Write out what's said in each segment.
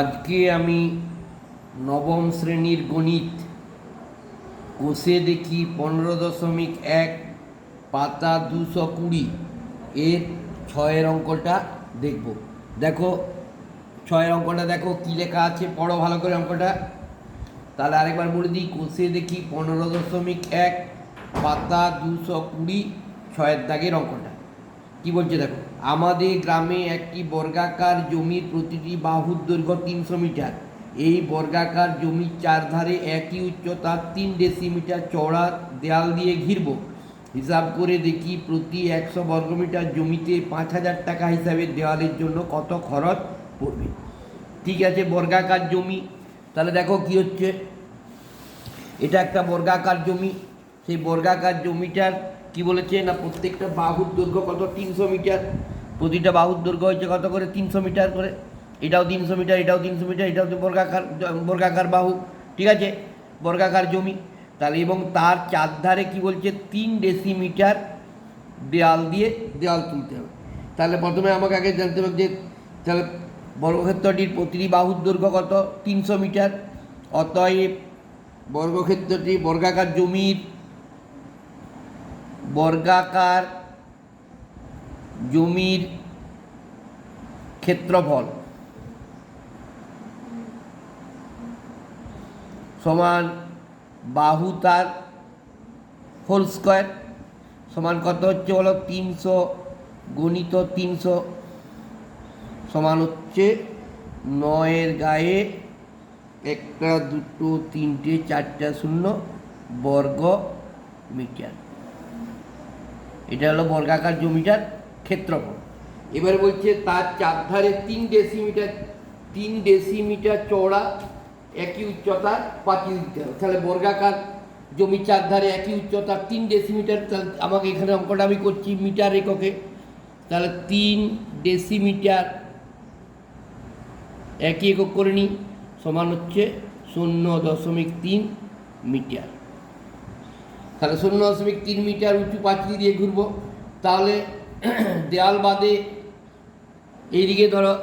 আজকে আমি নবম শ্রেণির গণিত কোষে দেখি পনেরো দশমিক এক পাতা দুশো কুড়ি এর ছয়ের অঙ্কটা দেখব। দেখো, ছয়ের অঙ্কটা দেখো, কী লেখা আছে, পড়ো ভালো করে অঙ্কটা। তাহলে আরেকবার বলে দিই, কোষে দেখি পনেরো দশমিক এক পাতা দুশো কুড়ি ছয়ের দাগের অঙ্কটা। কি বলছে দেখো? আমাদের গ্রামে একটি বর্গাকার জমির প্রতিটি বাহুর দৈর্ঘ্য তিনশো মিটার। এই বর্গাকার জমির চারধারে একই উচ্চতার তিন ডেসিমিটার চওড়া দেয়াল দিয়ে ঘিরব। হিসাব করে দেখি প্রতি একশো বর্গমিটার জমিতে পাঁচ হাজার টাকা হিসাবে দেওয়ালের জন্য কত খরচ পড়বে। ঠিক আছে, বর্গাকার জমি। তাহলে দেখো কি হচ্ছে? এটা একটা বর্গাকার জমি। সেই বর্গাকার জমিটার কি বলেছে না প্রত্যেকটা বাহুর দৈর্ঘ্য কত? তিনশো মিটার। প্রতিটা বাহুর দৈর্ঘ্য হচ্ছে কত করে? তিনশো মিটার করে। এটাও তিনশো মিটার, এটাও তিনশো মিটার, এটাও তো বর্গাকার বর্গাকার বাহু। ঠিক আছে? বর্গাকার জমি। তাহলে এবং তার চারধারে কি বলছে? তিন ডেসিমিটার দেয়াল দিয়ে দেয়াল তুলতে হবে। তাহলে প্রথমে আমাকে আগে জানতে হবে যে তাহলে বর্গক্ষেত্রটির প্রতিটি বাহুর দৈর্ঘ্য কত? তিনশো মিটার। অতএব বর্গক্ষেত্রটি বর্গাকার জমির বর্গাকার জমির ক্ষেত্রফল সমান বাহু তার হোল স্কোয়ার, সমান কত হচ্ছে বলো? তিনশো গণিত তিনশো, সমান হচ্ছে নয়ের গায়ে একটা, দুটো, তিনটে, চারটা, শূন্য বর্গ মিটার। এটা হলো বর্গাকার জমিটার ক্ষেত্রফল। এবার বলছে তার চারধারে তিন ডেসিমিটার তিন ডেসিমিটার চওড়া, একই উচ্চতার পাঁচিল দিতে হবে। তাহলে বর্গাকার জমি চারধারে একই উচ্চতার তিন ডেসিমিটার তাহলে আমাকে এখানে অঙ্কটা আমি করছি মিটার এককে। তাহলে তিন ডেসিমিটার একই একক করে নিই, সমান হচ্ছে শূন্য দশমিক তিন মিটার। তাহলে শূন্য দশমিক তিন মিটার উঁচু পাঁচিল দিয়ে ঘুরবো। তাহলে দেয়াল বাদে এইদিকে ধরো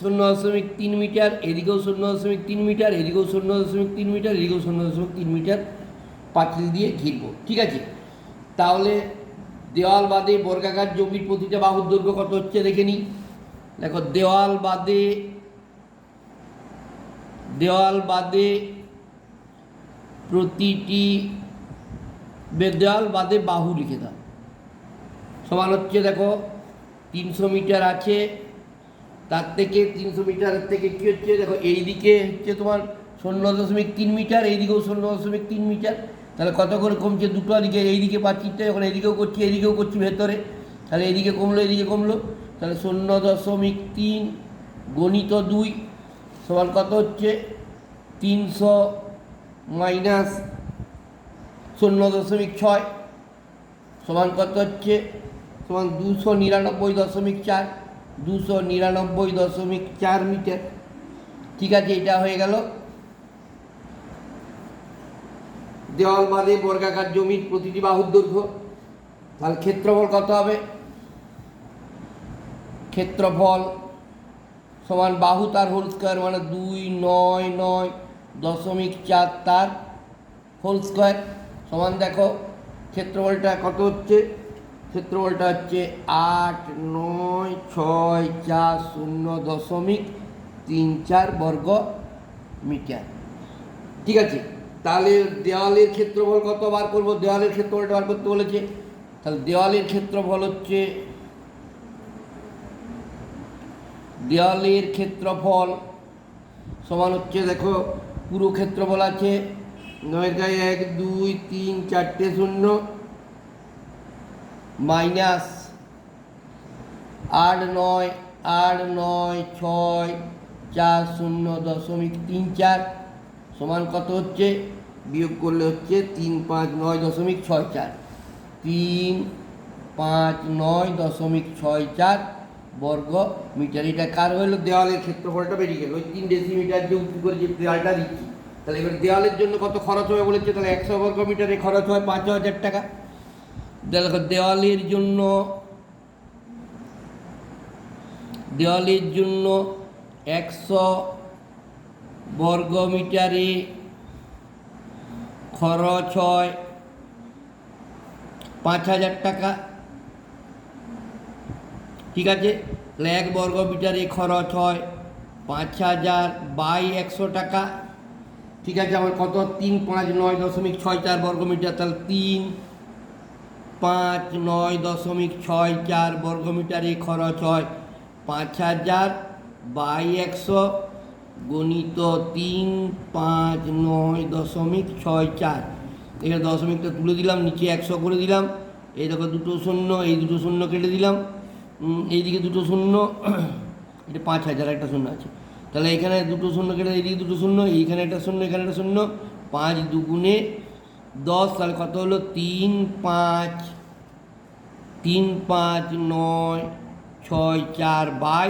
শূন্য দশমিক তিন মিটার, এদিকেও শূন্য দশমিক তিন মিটার, এদিকেও শূন্য দশমিক তিন মিটার, এদিকেও শূন্য দশমিক তিন মিটার পাঁচিল দিয়ে ঘিরবো, ঠিক আছে? তাহলে দেওয়াল বাদে বর্গাকার জমির প্রতিটা বাহুর দৈর্ঘ্য কত হচ্ছে দেখে নিই। দেখো দেওয়াল বাদে দেওয়াল বাদে প্রতিটি বে- দেওয়াল বাদে বাহু লিখে দাও। সমান হচ্ছে, দেখো, তিনশো মিটার আছে, তার থেকে তিনশো মিটারের থেকে কী হচ্ছে, দেখো, এইদিকে হচ্ছে তোমার শূন্য দশমিক তিন মিটার, এইদিকেও শূন্য দশমিক তিন মিটার, তাহলে কত করে কমছে? দুটো দিকে, এইদিকে পাচ্ছিটা যখন এইদিকেও করছি এইদিকেও করছি ভেতরে, তাহলে এইদিকে কমলো এইদিকে কমলো, তাহলে শূন্য দশমিক তিন গণিত দুই সমান কত হচ্ছে? তিনশো মাইনাস শূন্য দশমিক ছয়, সমান কত হচ্ছে? সমান দুশো নিরানব্বই দশমিক চার, দুশো নিরানব্বই দশমিক চার মিটার। ঠিক আছে, এটা হয়ে গেল। দেওয়াল বাদে বর্গাকার জমির প্রতিটি বাহুর দৈর্ঘ্য। তাহলে ক্ষেত্রফল কত হবে? ক্ষেত্রফল সমান বাহু তার হোল স্কোয়ার মানে দুই নয় নয় দশমিক চার তার হোল স্কোয়ার। সমান দেখো, ক্ষেত্রফলটা কত হচ্ছে? ক্ষেত্রফলটা হচ্ছে আট, নয়, ছয়, চার, শূন্য, দশমিক তিন চার বর্গ মিটার। ঠিক আছে? তাহলে দেওয়ালের ক্ষেত্রফল কত বার করব? দেওয়ালের ক্ষেত্রফলটা বার করতে বলেছে। তাহলে দেওয়ালের ক্ষেত্রফল হচ্ছে, দেওয়ালের ক্ষেত্রফল সমান হচ্ছে, দেখো, পুরো ক্ষেত্রফল আছে নয় গায়ে এক, দুই, তিন, চারটে শূন্য, মাইনাস আট, নয় আট, নয়, ছয়, চার, শূন্য, দশমিক তিন চার সমান কত হচ্ছে? বিয়োগ করলে হচ্ছে তিন, পাঁচ, নয়, দশমিক ছয় চার। তিন, পাঁচ, নয়, দশমিক ছয় চার বর্গ মিটার। এটা কার হলো? দেওয়ালের ক্ষেত্রফলটা বেরিয়ে গেল। ওই তিন ডেসিমিটার যে উঁচু করে যে দেওয়ালটা দিচ্ছি। তাহলে এবার দেওয়ালের জন্য কত খরচ হবে বলেছে? তাহলে একশো বর্গ মিটারে খরচ হয় পাঁচ হাজার টাকা। দেখো, দেওয়ালের জন্য দেওয়ালের জন্য একশো বর্গ মিটারে খরচ হয় পাঁচ হাজার টাকা। ঠিক আছে? তাহলে এক বর্গ মিটারে খরচ হয় পাঁচ হাজার বাই একশো টাকা। ঠিক আছে, আমার কত? তিন পাঁচ নয় দশমিক ছয় চার বর্গ মিটার তাহলে তিন পাঁচ নয় দশমিক ছয় চার বর্গ মিটারে খরচ হয় পাঁচ হাজার বাই একশো গণিত তিন পাঁচ নয় দশমিক ছয় চার। এখানে দশমিকটা তুলে দিলাম, নিচে একশো করে দিলাম। এই দেখো, দুটো শূন্য, এই দুটো শূন্য কেটে দিলাম। এইদিকে দুটো শূন্য, এটা পাঁচ হাজার, একটা শূন্য আছে। তাহলে এখানে দুটো শূন্য কেটে এইদিকে দুটো শূন্য, এইখানে একটা শূন্য, এখানে একটা শূন্য, পাঁচ দুগুণে দশ, তাহলে কত হলো? তিন পাঁচ তিন পাঁচ নয়, ছয় চার বাই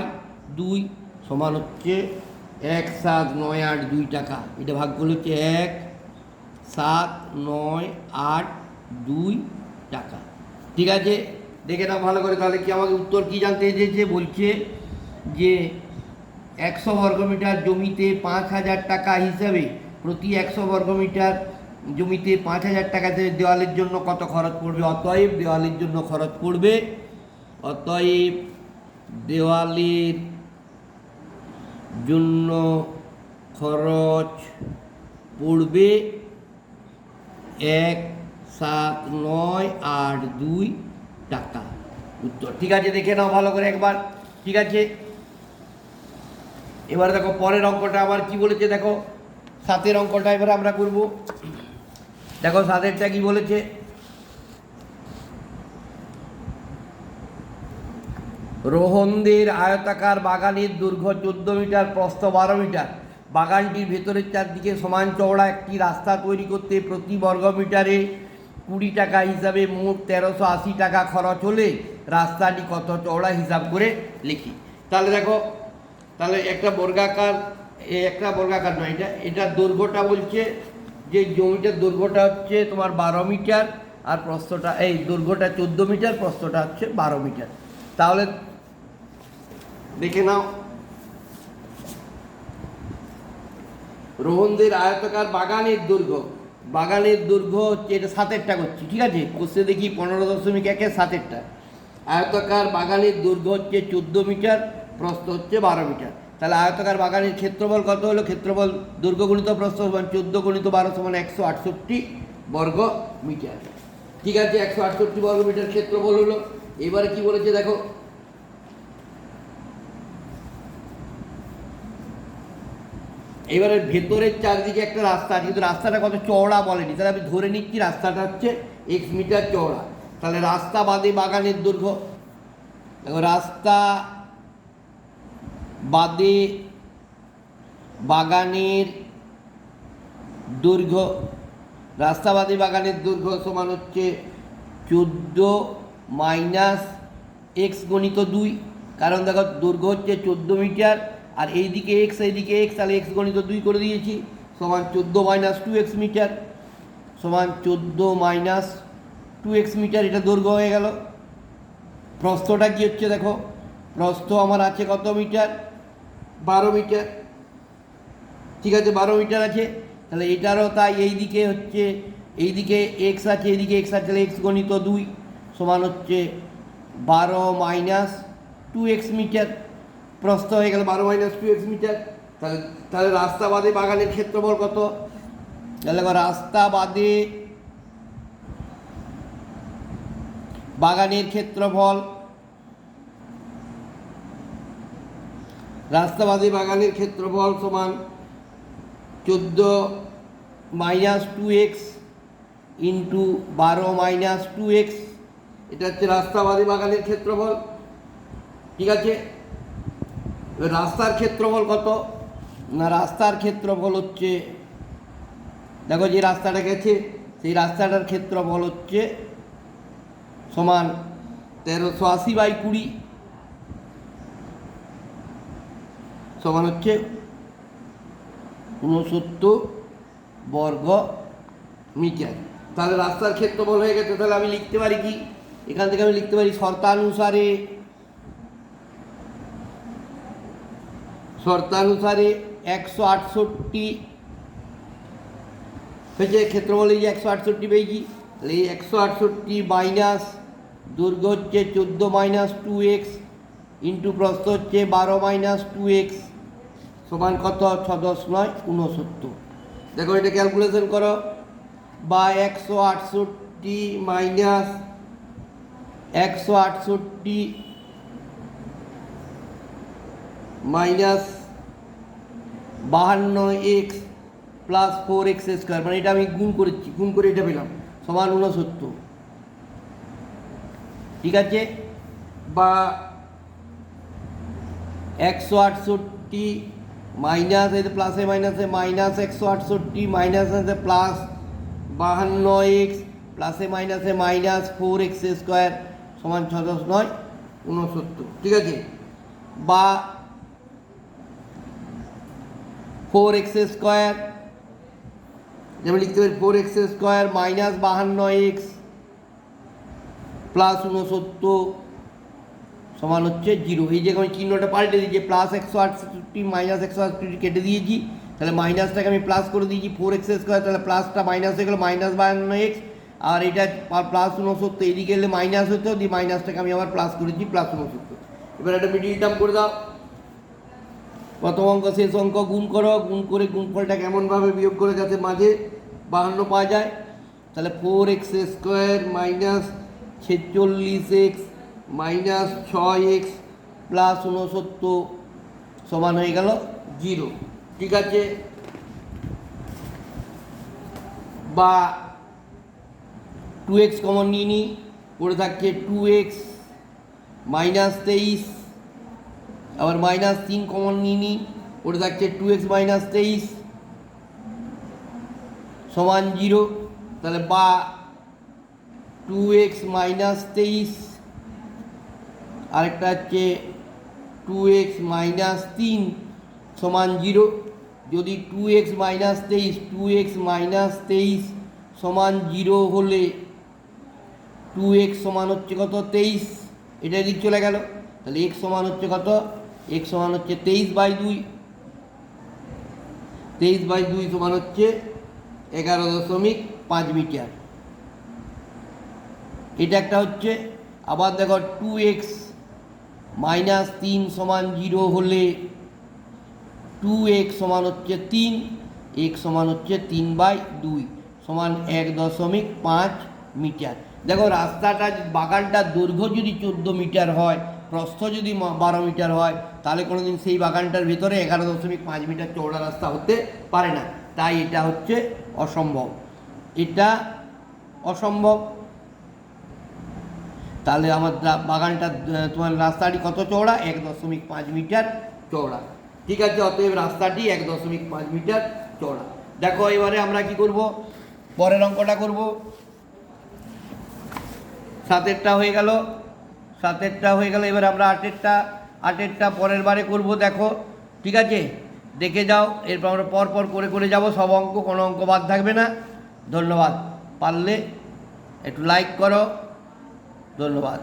দুই সমান হচ্ছে এক সাত নয় আট দুই টাকা। এটা ভাগ করলে হচ্ছে এক সাত নয় আট দুই টাকা। ঠিক আছে? দেখে নাও ভালো করে, তাহলে কি আমাকে উত্তর কি জানতে চেয়েছে বলছে যে একশো বর্গমিটার জমিতে পাঁচ হাজার টাকা হিসাবে প্রতি একশো বর্গমিটার জমিতে পাঁচ হাজার টাকাতে দেওয়ালের জন্য কত খরচ পড়বে? অতএব দেওয়ালের জন্য খরচ পড়বে। অতএব দেওয়ালের জন্য খরচ পড়বে এক, সাত, নয়, আট, দুই টাকা। উত্তর। ঠিক আছে, দেখে নাও ভালো করে একবার। ঠিক আছে? এবার দেখো, পরের অঙ্কটা আবার কি বলেছে দেখো? সাতের অঙ্কটা এবার আমরা করব। দেখো, সাতেরটা কি বলেছে? রোহনদের আয়তাকার বাগানের দৈর্ঘ্য চোদ্দ মিটার, প্রস্থ বারো মিটার। বাগানটির ভেতরের চারদিকে সমান চওড়া একটি রাস্তা তৈরি করতে প্রতি বর্গ মিটারে কুড়ি টাকা হিসাবে মোট তেরোশো আশি টাকা খরচ হলে রাস্তাটি কত চওড়া হিসাব করে লিখি। তাহলে দেখো তাহলে একটা বর্গাকার একটা বর্গাকার নয়, এটা এটার দৈর্ঘ্যটা বলছে যে জমিটার দৈর্ঘ্যটা হচ্ছে তোমার বারো মিটার আর প্রস্থটা, এই দৈর্ঘ্যটা চোদ্দ মিটার, প্রস্থটা হচ্ছে বারো মিটার। তাহলে দেখে নাও। রোহনদের আয়তকার বাগানের দৈর্ঘ্য বাগানের দৈর্ঘ্য হচ্ছে এটা সাতেরটা করছি, ঠিক আছে? কোষে দেখি পনেরো দশমিক একে সাতেরটা। আয়তাকার বাগানের দৈর্ঘ্য হচ্ছে চোদ্দ মিটার প্রস্থ হচ্ছে বারো মিটার। তাহলে আয়তাকার বাগানের ক্ষেত্রফল কত হলো? ক্ষেত্রফল দৈর্ঘ্য গণিত প্রস্থ সমান চোদ্দ গণিত বারো সমান একশো আটষট্টি বর্গ মিটার। ঠিক আছে, একশো আটষট্টি বর্গ মিটার ক্ষেত্রফল হলো। এবারে কি বলেছে দেখো? এবারে ভেতরের চারদিকে একটা রাস্তা আছে, কিন্তু রাস্তাটা কত চওড়া বলেনি। তাহলে আমি ধরে নিচ্ছি রাস্তাটা হচ্ছে এক্স মিটার চওড়া। তাহলে রাস্তা বাদে বাগানের দৈর্ঘ্য, দেখো রাস্তা বাদে বাগানের দৈর্ঘ্য রাস্তা বাদে বাগানের দৈর্ঘ্য সমান হচ্ছে চোদ্দ মাইনাস এক্স গণিত দুই। কারণ দেখো দৈর্ঘ্য হচ্ছে চোদ্দ মিটার, আর এইদিকে এক্স এইদিকে এক্স, তাহলে এক্স গণিত দুই করে দিয়েছি, সমান চোদ্দ মাইনাস টু এক্স মিটার, সমান চোদ্দ মাইনাস টু এক্স মিটার, এটা দৈর্ঘ্য হয়ে গেল। প্রস্থটা কি হচ্ছে দেখো, প্রস্থ আমার আছে কত মিটার? বারো মিটার। ঠিক আছে, বারো মিটার আছে। তাহলে এটারও তাই এই দিকে হচ্ছে এই দিকে এক্স আছে, এইদিকে এক্স আছে, তাহলে এক্স গণিত দুই সমান হচ্ছে বারো মাইনাস টু এক্স মিটার। প্রস্থ হয়ে গেল বারো মাইনাস টু এক্স মিটার। তাহলে তাহলে রাস্তা বাদে বাগানের ক্ষেত্রফল কত? তাহলে রাস্তা বাদে বাগানের ক্ষেত্রফল রাস্তাবাদী বাগানের ক্ষেত্রফল সমান চোদ্দ মাইনাস টু এক্স ইন্টু বারো মাইনাস টু এক্স। এটা হচ্ছে রাস্তাবাদী বাগানের ক্ষেত্রফল। ঠিক আছে? রাস্তার ক্ষেত্রফল কত? না, রাস্তার ক্ষেত্রফল হচ্ছে, দেখো যে রাস্তাটা গেছে, সেই রাস্তাটার ক্ষেত্রফল হচ্ছে সমান তেরোশো আশি বাই কুড়ি। সমান হচ্ছে ঊনসত্তর বর্গ মিটার। তাহলে রাস্তার ক্ষেত্রফল হয়ে গেছে, তাহলে আমি লিখতে পারি কি? এখান থেকে আমি লিখতে পারি শর্তানুসারে শর্তানুসারে একশো আটষট্টি হয়েছে, ক্ষেত্রফল এই যে একশো আটষট্টি পেয়েছি। তাহলে এই একশো আটষট্টি মাইনাস দৈর্ঘ্য হচ্ছে চোদ্দ মাইনাস টু এক্স ইন্টু প্রস্থ হচ্ছে বারো মাইনাস টু এক্স সমান কত? ছ দশ নয়, ঊনসত্তর। দেখো, এটা ক্যালকুলেশন করো। বা একশো আটষট্টি মাইনাস একশো আটষট্টি মাইনাস বাহান্ন x plus four x square মানে এটা আমি গুণ করেছি, গুণ করে এটা পেলাম, সমান ঊনসত্তর। ঠিক আছে? বা একশো আটষট্টি মাইনাস এতে প্লাসে মাইনাসে মাইনাস একশো আটষট্টি মাইনাস আছে প্লাস বাহান্ন এক্স প্লাসে মাইনাসে মাইনাস ফোর এক্স স্কোয়ার সমান ছ দশ নয়, ঊনসত্তর। ঠিক আছে? বা ফোর এক্স স্কোয়ার যেমন লিখতে পারি ফোর এক্স স্কোয়ার মাইনাস বাহান্ন এক্স প্লাস ঊনসত্তর সমান হচ্ছে জিরো। এই যে আমি চিহ্নটা পাল্টে দিয়েছি প্লাস একশো আটষট্টি মাইনাস একশো আটষট্টি কেটে দিয়েছি, তাহলে মাইনাসটাকে আমি প্লাস করে দিয়েছি ফোর এক্স স্কোয়ার তাহলে প্লাসটা মাইনাস হয়ে গেলো মাইনাস বায়ান্ন এক্স আর এটা প্লাস ঊনসত্তর, এদিকে এলে মাইনাস হতো দিয়ে মাইনাসটাকে আমি আবার প্লাস করেছি প্লাস ঊনসত্তর। এবার একটা মিডিল টার্ম করে দাও। প্রথম অঙ্ক শেষ অঙ্ক, গুণ করো, গুণ করে গুণফলটা কেমনভাবে বিয়োগ করে যাতে মাঝে বাহান্ন পাওয়া যায়, তাহলে ফোর এক্স স্কোয়ার মাইনাস ছেচল্লিশ এক্স মাইনাস ছয় এক্স প্লাস ঊনসত্তর সমান হয়ে গেল জিরো। ঠিক আছে? বা টু এক্স কমন নিয়ে নিই। পড়ে থাকছে টু এক্স মাইনাস তেইশ। আবার মাইনাস তিন কমন নিয়ে নিই। পড়ে থাকছে টু এক্স মাইনাস তেইশ সমান জিরো। তাহলে বা টু এক্স মাইনাস তেইশ আরেকটা হচ্ছে টু এক্স মাইনাস তিন সমান জিরো যদি টু এক্স মাইনাস তেইশ টু এক্স মাইনাস তেইশ সমান জিরো হলে টু এক্স সমান হচ্ছে কত? তেইশ এটা দিক চলে গেল, তাহলে এক্স সমান হচ্ছে কত? এক্স সমান হচ্ছে তেইশ বাই দুই তেইশ বাই দুই সমান হচ্ছে এগারো দশমিক পাঁচ মিটার। এটা একটা হচ্ছে, আবার দেখো টু এক্স মাইনাস তিন সমান জিরো হলে টু এক্স সমান হচ্ছে তিন এক্স সমান হচ্ছে তিন বাই দুই, সমান এক দশমিক পাঁচ মিটার। দেখো রাস্তাটা, বাগানটার দৈর্ঘ্য যদি চোদ্দ মিটার হয়, প্রস্থ যদি বারো মিটার হয়, তাহলে কোনোদিন সেই বাগানটার ভিতরে এগারো দশমিক পাঁচ মিটার চৌড়া রাস্তা হতে পারে না। তাই এটা হচ্ছে অসম্ভব। এটা অসম্ভব। তাহলে আমার বাগানটা তোমার রাস্তাটি কত চওড়া? এক দশমিক পাঁচ মিটার চওড়া। ঠিক আছে, অতএব রাস্তাটি এক দশমিক পাঁচ মিটার চওড়া। দেখো, এবারে আমরা কি করব? পরের অঙ্কটা করব। সাতেরটা হয়ে গেল। সাতেরটা হয়ে গেল, এবার আমরা আটেরটা আটেরটা পরের বারে করব, দেখো। ঠিক আছে? দেখে যাও, এরপর আমরা পর পর করে করে যাব। সব অঙ্ক, কোনো অঙ্ক বাদ থাকবে না। ধন্যবাদ। পারলে একটু লাইক করো। ধন্যবাদ।